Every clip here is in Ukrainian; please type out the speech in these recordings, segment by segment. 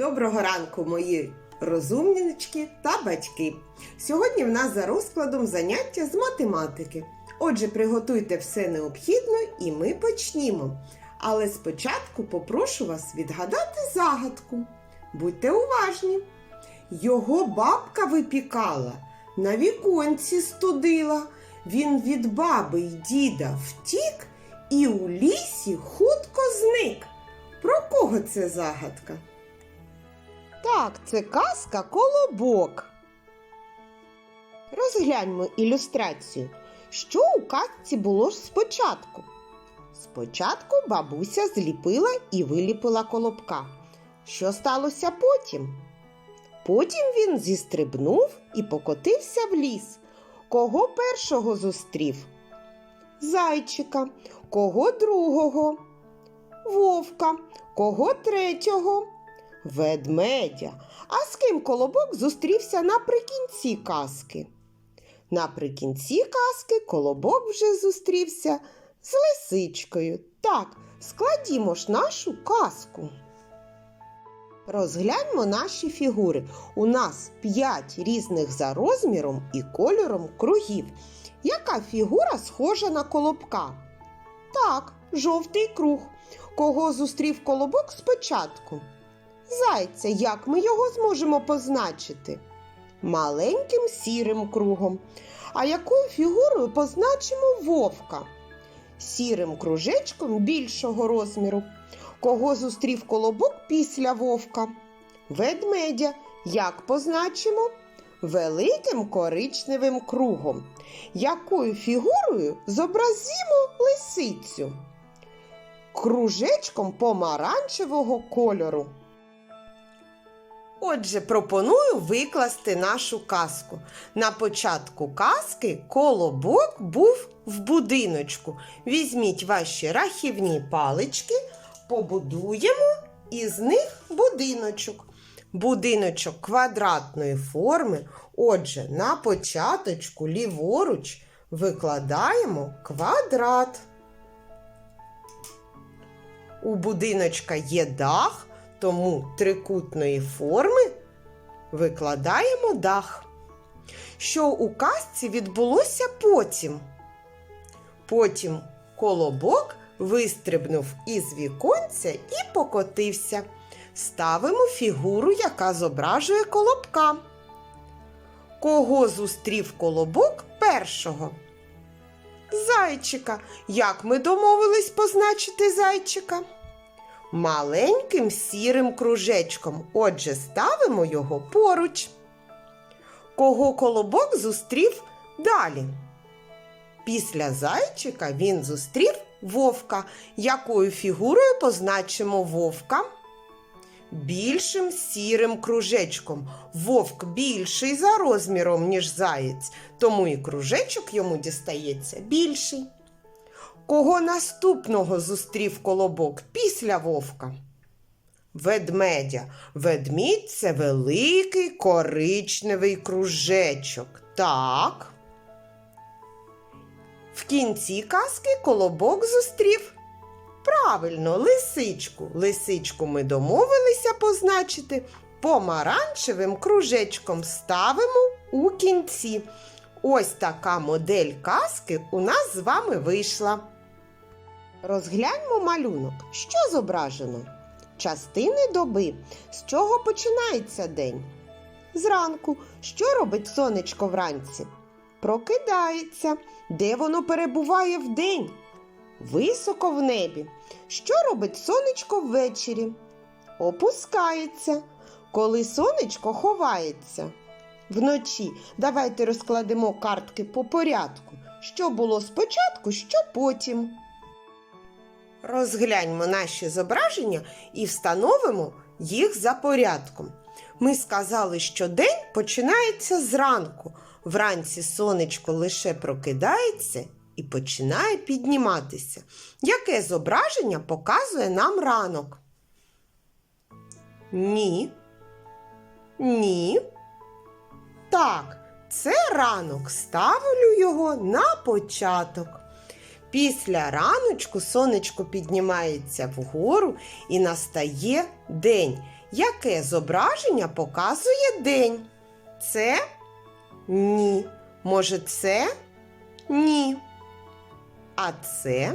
Доброго ранку, мої розумнички та батьки. Сьогодні в нас за розкладом заняття з математики. Отже, приготуйте все необхідне і ми почнімо. Але спочатку попрошу вас відгадати загадку. Будьте уважні. Його бабка випікала, на віконці студила. Він від баби й діда втік і у лісі хутко зник. Про кого це загадка? Так, це казка Колобок. Розгляньмо ілюстрацію. Що у казці було ж спочатку? Спочатку бабуся зліпила і виліпила колобка. Що сталося потім? Потім він зістрибнув і покотився в ліс. Кого першого зустрів? Зайчика. Кого другого? Вовка. Кого третього? Ведмедя. А з ким колобок зустрівся наприкінці казки? Наприкінці казки колобок вже зустрівся з лисичкою. Так, складімо ж нашу казку. Розгляньмо наші фігури. У нас п'ять різних за розміром і кольором кругів. Яка фігура схожа на колобка? Так, жовтий круг. Кого зустрів колобок спочатку? Зайця, як ми його зможемо позначити? Маленьким сірим кругом. А якою фігурою позначимо вовка? Сірим кружечком більшого розміру. Кого зустрів колобок після вовка? Ведмедя. Як позначимо? Великим коричневим кругом. Якою фігурою зобразимо лисицю? Кружечком помаранчевого кольору. Отже, пропоную викласти нашу казку. На початку казки колобок був в будиночку. Візьміть ваші рахівні палички, побудуємо із них будиночок. Будиночок квадратної форми. Отже, на початочку ліворуч викладаємо квадрат. У будиночка є дах, тому трикутної форми викладаємо дах. Що у казці відбулося потім? Потім колобок вистрибнув із віконця і покотився. Ставимо фігуру, яка зображує колобка. Кого зустрів колобок першого? Зайчика. Як ми домовились позначити зайчика? Маленьким сірим кружечком. Отже, ставимо його поруч. Кого колобок зустрів далі? Після зайчика він зустрів вовка. Якою фігурою позначимо вовка? Більшим сірим кружечком. Вовк більший за розміром, ніж заєць, тому і кружечок йому дістається більший. Кого наступного зустрів колобок після вовка? Ведмедя. Ведмідь це великий коричневий кружечок. Так. В кінці казки колобок зустрів. Правильно, лисичку. Лисичку ми домовилися позначити помаранчевим кружечком ставимо у кінці. Ось така модель казки у нас з вами вийшла. Розгляньмо малюнок. Що зображено? Частини доби. З чого починається день? Зранку. Що робить сонечко вранці? Прокидається. Де воно перебуває вдень? Високо в небі. Що робить сонечко ввечері? Опускається. Коли сонечко ховається. Вночі давайте розкладемо картки по порядку. Що було спочатку, що потім. Розгляньмо наші зображення і встановимо їх за порядком. Ми сказали, що день починається зранку. Вранці сонечко лише прокидається і починає підніматися. Яке зображення показує нам ранок? Ні. Ні. Так, це ранок. Ставлю його на початок. Після раночку сонечко піднімається вгору і настає день. Яке зображення показує день? Це? Ні. Може, це? Ні. А це?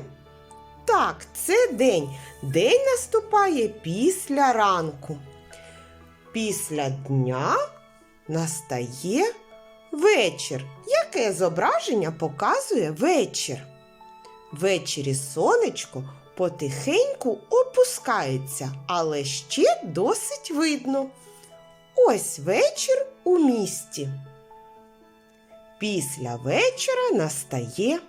Так, це день. День наступає після ранку. Після дня настає вечір. Яке зображення показує вечір? Ввечері сонечко потихеньку опускається, але ще досить видно. Ось вечір у місті. Після вечора настає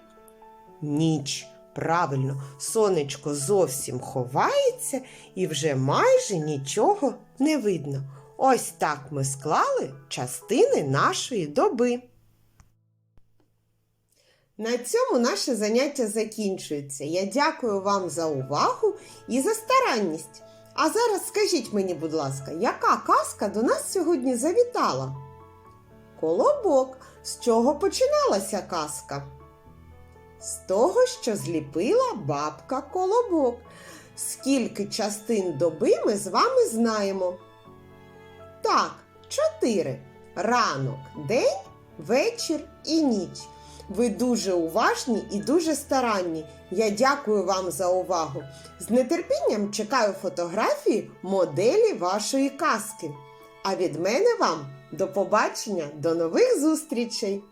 ніч. Правильно, сонечко зовсім ховається і вже майже нічого не видно. Ось так ми склали частини нашої доби. На цьому наше заняття закінчується. Я дякую вам за увагу і за старанність. А зараз скажіть мені, будь ласка, яка казка до нас сьогодні завітала? Колобок. З чого починалася казка? З того, що зліпила бабка колобок. Скільки частин доби ми з вами знаємо? Так, чотири. Ранок, день, вечір і ніч. Ви дуже уважні і дуже старанні. Я дякую вам за увагу. З нетерпінням чекаю фотографії моделі вашої казки. А від мене вам до побачення, до нових зустрічей!